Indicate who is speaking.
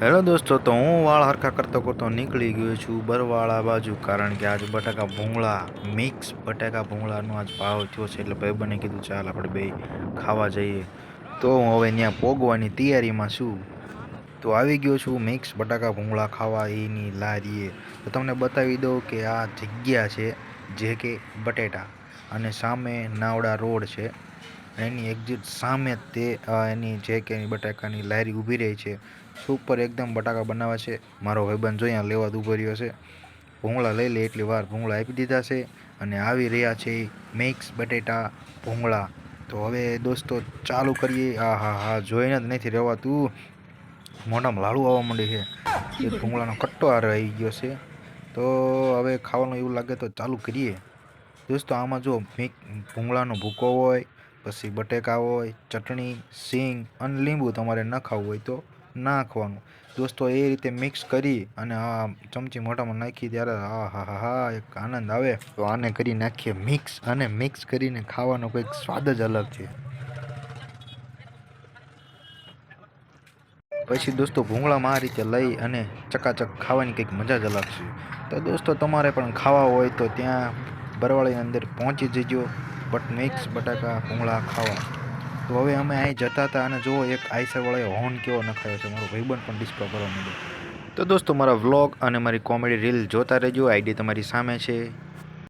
Speaker 1: Hello દોસ્તો, તો હું વાળ હરખા કરતો કરતો નીકળી ગયો છું બરવાળા બાજુ, કારણ કે આજ બટાકા ભૂંગળા મિક્સ બટાકા ભૂંગળાનો આજ ભાવ થયો છે, એટલે બને કીધું ચાલ આપણે બે ખાવા જઈએ. તો હું હવે ત્યાં પોગવાની તૈયારીમાં છું. તો આવી ગયો છું મિક્સ બટાકા ભૂંગળા ખાવા, એની લારીએ. તો તમને બતાવી દઉં કે આ જગ્યા છે, જે કે બટેટા, અને સામે નાવડા રોડ છે. એની એક્ઝિટ સામે તે એની જે કે બટાકાની લારી ઊભી રહી છે. સુપર એકદમ બટાકા બનાવે છે. મારો ભાઈબંધ જો અહીંયા લેવા ઊભો રહ્યો છે. ભૂંગળા લઈ લે એટલી વાર ભૂંગળા આપી દીધા છે અને આવી રહ્યા છે મિક્સ બટેટા, ભૂંગળા. તો હવે દોસ્તો ચાલુ કરીએ. આ, હા હા, જોઈને જ નથી રહેવાતું મોઢામાં લાડુ આવવા માંડે છે. એ ભૂંગળાનો કટ્ટો આ રહી ગયો છે. તો હવે ખાવાનું એવું લાગે તો ચાલુ કરીએ. દોસ્તો આમાં જો ભૂંગળાનો ભૂકો હોય પછી બટેકા હોય, ચટણી, સિંગ અને લીંબુ તમારે ન ખાવું હોય તો નાખવાનું. દોસ્તો, એ રીતે મિક્સ કરી અને આ ચમચી મોઢામાં નાખી ત્યારે હા હા હા હા, એક આનંદ આવે. તો આને કરી નાખીએ મિક્સ અને મિક્સ કરીને ખાવાનો કંઈક સ્વાદ જ અલગ છે. પછી દોસ્તો, ભૂંગળામાં આ રીતે લઈ અને ચકાચક ખાવાની કંઈક મજા જ અલગ છે. તો દોસ્તો, તમારે પણ ખાવા હોય તો ત્યાં બરવાળીની અંદર પહોંચી જજો. બટ મિક્સ બટાકા ભૂંગળા ખાવા. તો હવે અમે અહીં જતા હતા અને જુઓ એક આઈસરવાળાએ હોર્ન કેવો નખાયો છે. મારો ભાઈબંધ પણ ડિસ્કો કરવા માંડ્યો. તો દોસ્તો, મારા વ્લોગ અને મારી કોમેડી રીલ જોતા રહેજો. આઈડી તમારી સામે છે.